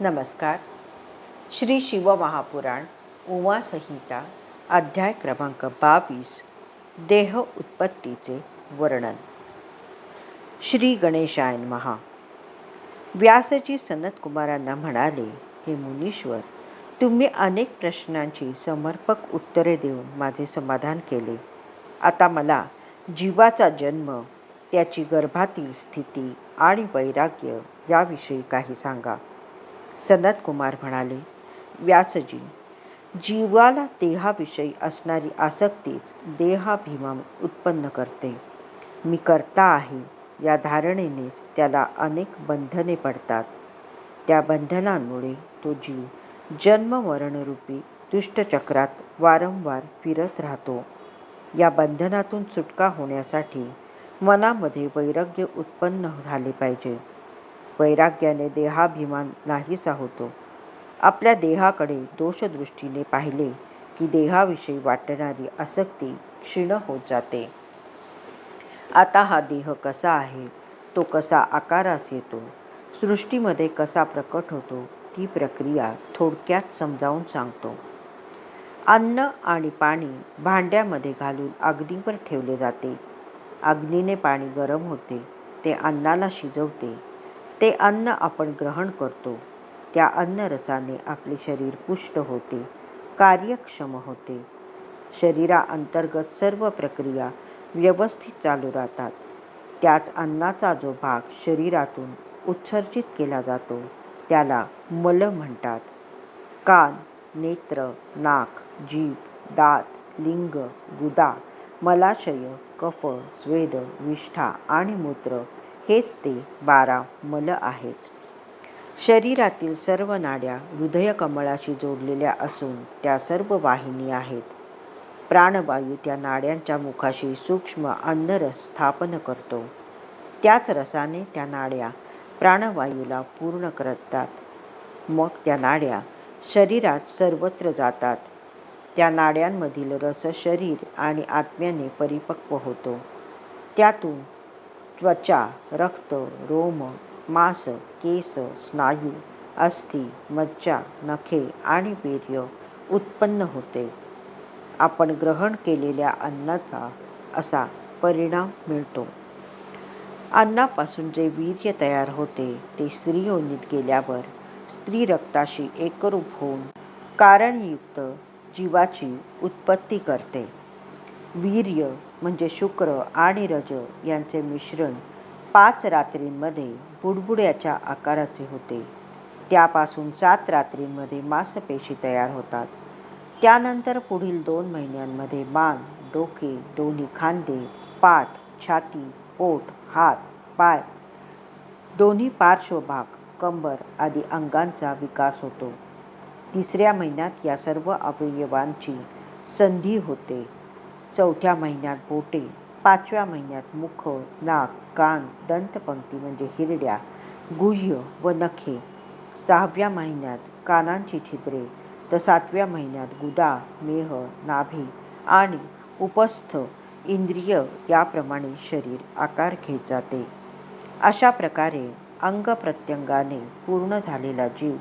नमस्कार. श्री शिवमहापुराण उमा संहिता अध्याय क्रमांक बावीस देह उत्पत्तीचे वर्णन. श्री गणेशायन महा व्यासजी सनतकुमारांना म्हणाले हे मुनीश्वर तुम्ही अनेक प्रश्नांची समर्पक उत्तरे देऊन माझे समाधान केले. आता मला जीवाचा जन्म त्याची गर्भातील स्थिती आणि वैराग्य याविषयी काही सांगा. सनत कुमार म्हणाले व्यासजी जीवाला देहाविषयी असणारी आसक्तीच देहाभिमान उत्पन्न करते. मी करता आहे या धारणेनेच त्याला अनेक बंधने पडतात. त्या बंधनांमुळे तो जीव जन्ममरणरूपी दुष्टचक्रात वारंवार फिरत राहतो. या बंधनातून सुटका होण्यासाठी मनामध्ये वैराग्य उत्पन्न झाले पाहिजे. वैराग्याने देहाभिमान नाहीसा होतो. आपल्या देहाकडे दोषदृष्टीने पाहिले की देहाविषयी वाटणारी आसक्ती क्षीण होत जाते. आता हा देह कसा आहे तो कसा आकारास येतो सृष्टीमध्ये कसा प्रकट होतो ती प्रक्रिया थोडक्यात समजावून सांगतो. अन्न आणि पाणी भांड्यामध्ये घालून अग्नीवर ठेवले जाते. अग्नीने पाणी गरम होते ते अन्नाला शिजवते ते अन्न आपण ग्रहण करतो. त्या अन्नरसाने आपले शरीर पुष्ट होते कार्यक्षम होते. शरीराअंतर्गत सर्व प्रक्रिया व्यवस्थित चालू राहतात. त्याच अन्नाचा जो भाग शरीरातून उत्सर्जित केला जातो त्याला मल म्हणतात. कान नेत्र नाक जीभ दात लिंग गुदा मलाशय कफ स्वेद विष्ठा आणि मूत्र हेच ते बारा मल आहेत. शरीरातील सर्व नाड्या हृदयकमळाशी जोडलेल्या असून त्या सर्व वाहिनी आहेत. प्राणवायू त्या नाड्यांच्या मुखाशी सूक्ष्म अन्नरस स्थापन करतो. त्याच रसाने त्या नाड्या प्राणवायूला पूर्ण करतात. मग त्या नाड्या शरीरात सर्वत्र जातात. त्या नाड्यांमधील रस शरीर आणि आत्म्याने परिपक्व होतो. त्यातून त्वचा रक्त रोम मांस केस स्नायू अस्थि मज्जा नखे आणि वीर्य उत्पन्न होते. आपण ग्रहण केलेल्या अन्नाचा असा परिणाम मिळतो. अन्नापासून जे वीर्य तयार होते ते स्त्री योनीत गेल्यावर स्त्री रक्ताशी एकरूप होऊन कारणयुक्त जीवाची उत्पत्ती करते. वीर्य म्हणजे शुक्र आणि रज यांचे मिश्रण पाच रात्रींमध्ये बुडबुड्याच्या आकाराचे होते. त्यापासून सात रात्रींमध्ये मांसपेशी तयार होतात. त्यानंतर पुढील दोन महिन्यांमध्ये मान डोके दोन्ही खांदे पाठ छाती पोट हात पाय दोन्ही पार्श्वभाग कंबर आदी अंगांचा विकास होतो. तिसऱ्या महिन्यात या सर्व अवयवांची संधी होते. चौथ्या महिन्यात बोटे पाचव्या महिन्यात मुख नाक कान दंतपंक्ती म्हणजे हिरड्या गुह्य व नखे. सहाव्या महिन्यात कानांची छिद्रे तर सातव्या महिन्यात गुदा मेह नाभी आणि उपस्थ इंद्रिय याप्रमाणे शरीर आकार घेत जाते. अशा प्रकारे अंग प्रत्यंगाने पूर्ण झालेला जीव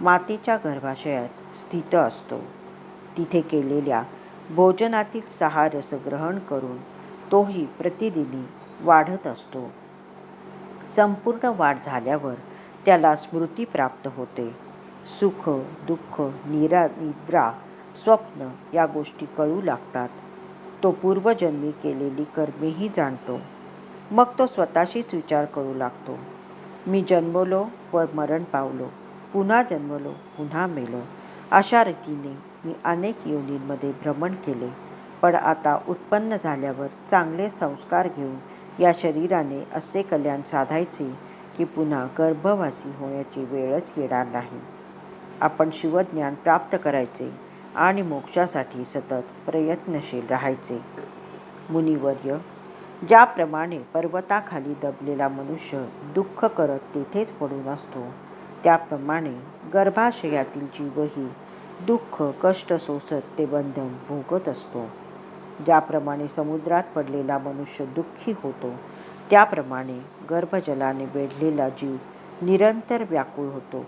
मातेच्या गर्भाशयात स्थित असतो. तिथे केलेल्या भोजनातील सहा रस ग्रहण करून तोही प्रतिदिनी वाढत असतो. संपूर्ण वाढ झाल्यावर त्याला स्मृती प्राप्त होते. सुख दुःख निरा निद्रा स्वप्न या गोष्टी कळू लागतात. तो पूर्वजन्मी केलेली कर्मेही जाणतो. मग तो स्वतःशीच विचार करू लागतो. मी जन्मलो व मरण पावलो. पुन्हा जन्मलो पुन्हा मेलो. अशा रीतीने मी अनेक योनींमध्ये भ्रमण केले पण आता उत्पन्न झाल्यावर चांगले संस्कार घेऊन या शरीराने असे कल्याण साधायचे की पुन्हा गर्भवासी होण्याची वेळच येणार नाही. आपण शिवज्ञान प्राप्त करायचे आणि मोक्षासाठी सतत प्रयत्नशील राहायचे. मुनिवर्य ज्याप्रमाणे पर्वताखाली दबलेला मनुष्य दुःख करत तेथेच पडून असतो त्याप्रमाणे गर्भाशयातील जीवही दुःख कष्ट सोसत ते बंधन भोगत असतो. ज्याप्रमाणे समुद्रात पडलेला मनुष्य दुःखी होतो त्याप्रमाणे गर्भजलाने वेढलेला जीव निरंतर व्याकुळ होतो.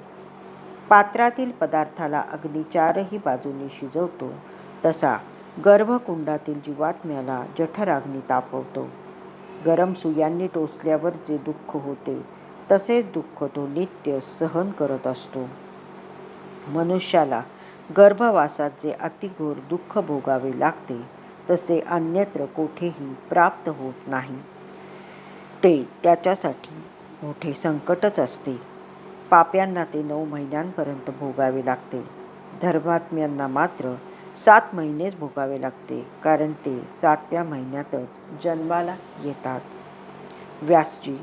पात्रातील पदार्थाला अग्नी चारही बाजूंनी शिजवतो तसा गर्भकुंडातील जीवात्म्याला जठराग्नी तापवतो. गरम सुयांनी टोचल्यावर जे दुःख होते तसेच दुःख तो नित्य सहन करत असतो. मनुष्याला गर्भवासात जे अतिघोर दुःख भोगावे लागते तसे अन्यत्र कोठेही प्राप्त होत नाही. ते त्याच्यासाठी मोठे संकटच असते. पाप्यांना ते नऊ महिन्यांपर्यंत भोगावे लागते. धर्मात्म्यांना मात्र सात महिनेच भोगावे लागते कारण ते सातव्या महिन्यातच जन्माला येतात. व्यासजी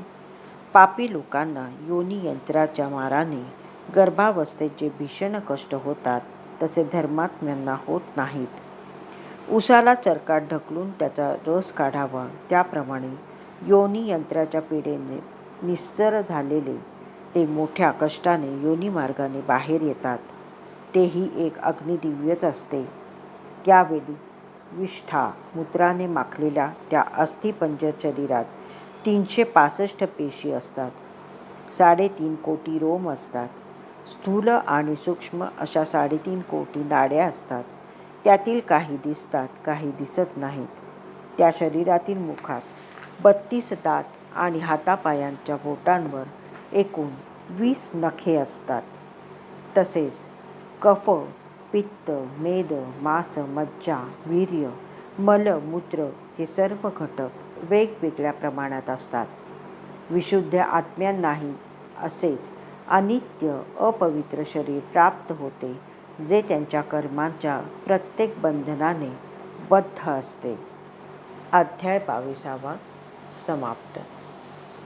पापी लोकांना योनी यंत्राच्या माराने गर्भावस्थेचे भीषण कष्ट होतात तसे धर्मात्म्यांना होत नाहीत. उसाला चरकात ढकलून त्याचा रस काढावा त्याप्रमाणे योनी यंत्राच्या पिढेने निस्सर झालेले ते मोठ्या कष्टाने योनी मार्गाने बाहेर येतात. तेही एक अग्निदिव्यच असते. त्यावेळी विष्ठा मूत्राने माखलेल्या त्या अस्थिपंजर शरीरात तीनशे पासष्ट पेशी असतात. साडेतीन कोटी रोम असतात. स्थूल आणि सूक्ष्म अशा साडेतीन कोटी नाड्या असतात. त्यातील काही दिसतात काही दिसत नाहीत. त्या शरीरातील मुखात बत्तीस दात आणि हातापायांच्या बोटांवर एकूण वीस नखे असतात. तसेच कफ पित्त मेद मांस मज्जा वीर्य मल मूत्र हे सर्व घटक वेगवेगळ्या प्रमाणात असतात. विशुद्ध आत्म्यांनाही असेच अनित्य अपवित्र शरीर प्राप्त होते जे त्यांच्या कर्मांच्या प्रत्येक बंधनाने बद्ध असते. अध्याय बावीसावा समाप्त.